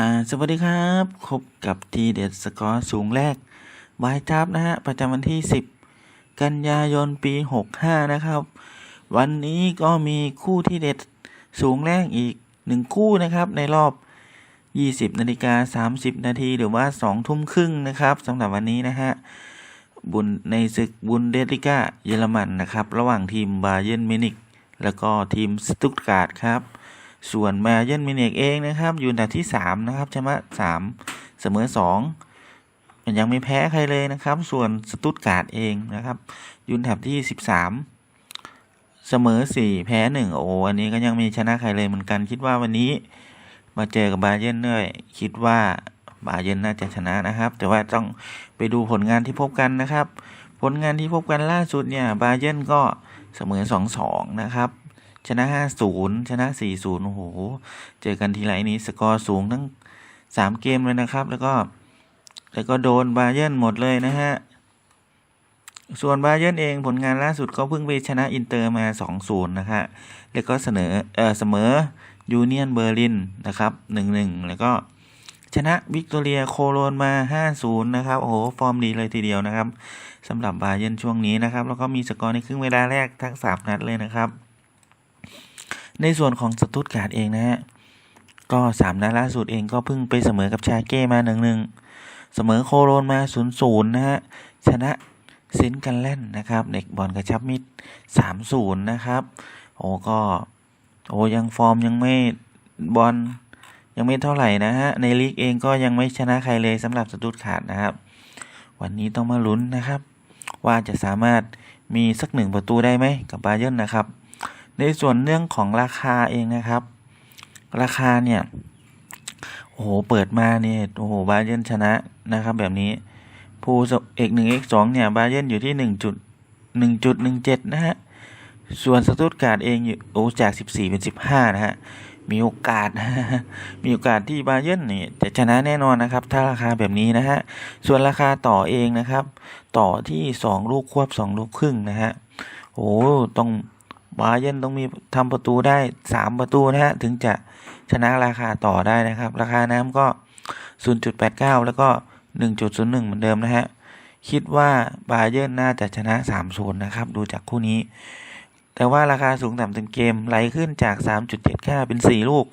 อ่าสวัสดีครับพบกับทีเด็ดสกอร์สูงแรกบายทับนะฮะ ประจำวันที่ 10 กันยายนปี 65 นะครับ วันนี้ก็มีคู่ที่เด็ดสูงแรกอีกหนึ่งคู่นะครับ ในรอบ 20 นาฬิกา 30 นาทีหรือว่า 2 ทุ่มครึ่งนะครับสำหรับวันนี้นะฮะ บุนในศึกบุนเดสลิก้าเยอรมันนะครับ ระหว่างทีมบาเย r n นมินิกแล้วก็ทีมสตุตการ์ดครับ ส่วนบาเยนมินิกเองนะครับ อยู่อันดับที่ 3 นะครับชนะ3 เสมอ 2 มันยังไม่แพ้ใครเลยนะครับ ส่วนสตุตการ์ดเองนะครับอยู่อันดับที่ 13 เสมอ 4 แพ้ 1 โอ้อันนี้ก็ยังไม่ชนะใครเลยเหมือนกัน คิดว่าวันนี้มาเจอกับบาเย r n ด้วยคิดว่าบาเย r n น่าจะชนะนะครับ แต่ว่าต้องไปดูผลงานที่พบกันนะครับ ผลงานที่พบกันล่าสุดเนี่ยบาเย r n ก็เสมอ 2-2 นะครับ ชนะ 5-0 ชนะ 4-0 โอ้โห เจอกันทีไรนี้สกอร์สูงทั้ง 3 เกมเลยนะครับ แล้วก็ แล้วก็โดนบาเย r n หมดเลยนะฮะ ส่วนบาเย r n เองผลงานล่าสุดก็เพิ่งไปชนะอินเตอร์มา 2-0 นะฮะ แล้วก็เสนอเออเสมอยูเนียนเบอร์ลินนะครับ 1-1 แล้วก็ชนะวิกตอเรียโคโลนมา 5-0 นะครับ โอ้โห ฟอร์มดีเลยทีเดียวนะครับสำหรับบาเย r n ช่วงนี้นะครับ แล้วก็มีสกอร์ในครึ่งเวลาแรกทั้ง 3 นัดเลยนะครับ ในส่วนของสตุตการ์ดเองนะฮะก็สามนัดล่าสุดเองก็เพิ่งไปเสมอกับชาเก้มาหนึ่งหนึ่งเสมอโคโรนมาศูนย์ศูนย์นะฮะชนะเซนกันแล่นนะครับเด็กบอลกระชับมิดสามศูนย์นะครับ โอ้ก็โอ้ยังฟอร์มยังไม่บอลยังไม่เท่าไหร่นะฮะในลีกเองก็ยังไม่ชนะใครเลยสำหรับสตุตกาดนะครับ วันนี้ต้องมาลุ้นนะครับ ว่าจะสามารถมีสักหนึ่งประตูได้ไหมกับบาเย r n นะครับ ในส่วนเรื่องของราคาเองนะครับ ราคาเนี่ยโอ้โหเปิดมาเนี่ยโอ้โหบาเย r n ชนะนะครับ แบบนี้ภูเอกหนึ่งเอกสองเนี่ยบาเย r n อยู่ที่หนึ่งจุดหนึ่งจุดหนึ่งเจ็ดนะฮะส่วนสตุตการ์ดเองอยู่โอ้จากสิบสี่เป็นสิบห้านะฮะมีโอกาสมีโอกาสที่บาเย r n นี่จะชนะแน่นอนนะครับ ถ้าราคาแบบนี้นะฮะ ส่วนราคาต่อเองนะครับ ต่อที่สองลูกควบสองลูกครึ่งนะฮะ โอ้ต้อง บาเย r n ต้องมีทำประตูได้สามประตูนะฮะถึงจะชนะราคาต่อได้นะครับ ราคาน้ำก็ 0.89 แล้วก็ 1.01 เหมือนเดิมนะฮะคิดว่าบาเย r n น่าจะชนะ3-0นนะครับดูจากคู่นี้ แต่ว่าราคาสูงต่ำตึงเกมไหลขึ้นจาก 3.75 เป็น 4 ลูก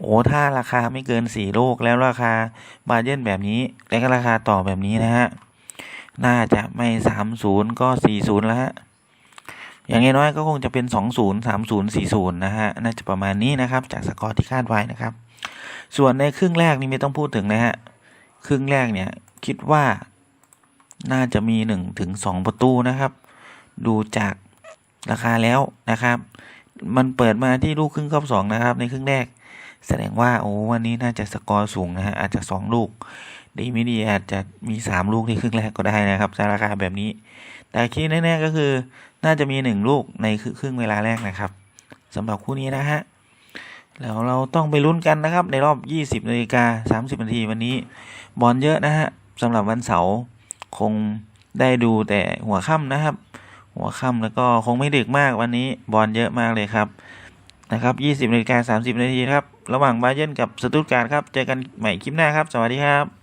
โอ้ถ้าราคาไม่เกิน 4 ลูก แล้วราคาบาเย r n แบบนี้ และก็ราคาต่อแบบนี้นะฮะน่าจะไม่ 3-0 ก็ 4-0 แล้วฮะ อย่างน้อยก็คงจะเป็น 2-0 3-0 4-0 นะฮะ น่าจะประมาณนี้นะครับ จากสกอร์ที่คาดไว้นะครับ ส่วนในครึ่งแรกนี่ไม่ต้องพูดถึงนะฮะ ครึ่งแรกเนี่ยคิดว่าน่าจะมี 1 ถึง 2 ประตูนะครับ ดูจากราคาแล้วนะครับ มันเปิดมาที่ลูกครึ่งครอบสองนะครับ ในครึ่งแรก แสดงว่าโอ้วันนี้น่าจะสกอร์สูงนะฮะอาจจะ 2 ลูก ดีไม่ดีอาจจะมี3ลูกที่ครึ่งแรกก็ได้นะครับจากราคาแบบนี้ แต่คิดแน่ๆก็คือ น่าจะมีหนึ่งลูกในครึ่งเวลาแรกนะครับสำหรับคู่นี้นะฮะแล้วเราต้องไปลุ้นกันนะครับ ในรอบ 20นาฬิกา30นาทีวันนี้ บอลเยอะนะฮะสำหรับวันเสาร์คงได้ดูแต่หัวค่ำนะครับ หัวค่ำแล้วก็คงไม่ดึกมากวันนี้บอลเยอะมากเลยครับนะครับ 20นาฬิกา30นาทีครับ ระหว่างบาเย r n กับสตุตการ์ดครับ เจอกันใหม่คลิปหน้าครับ สวัสดีครับ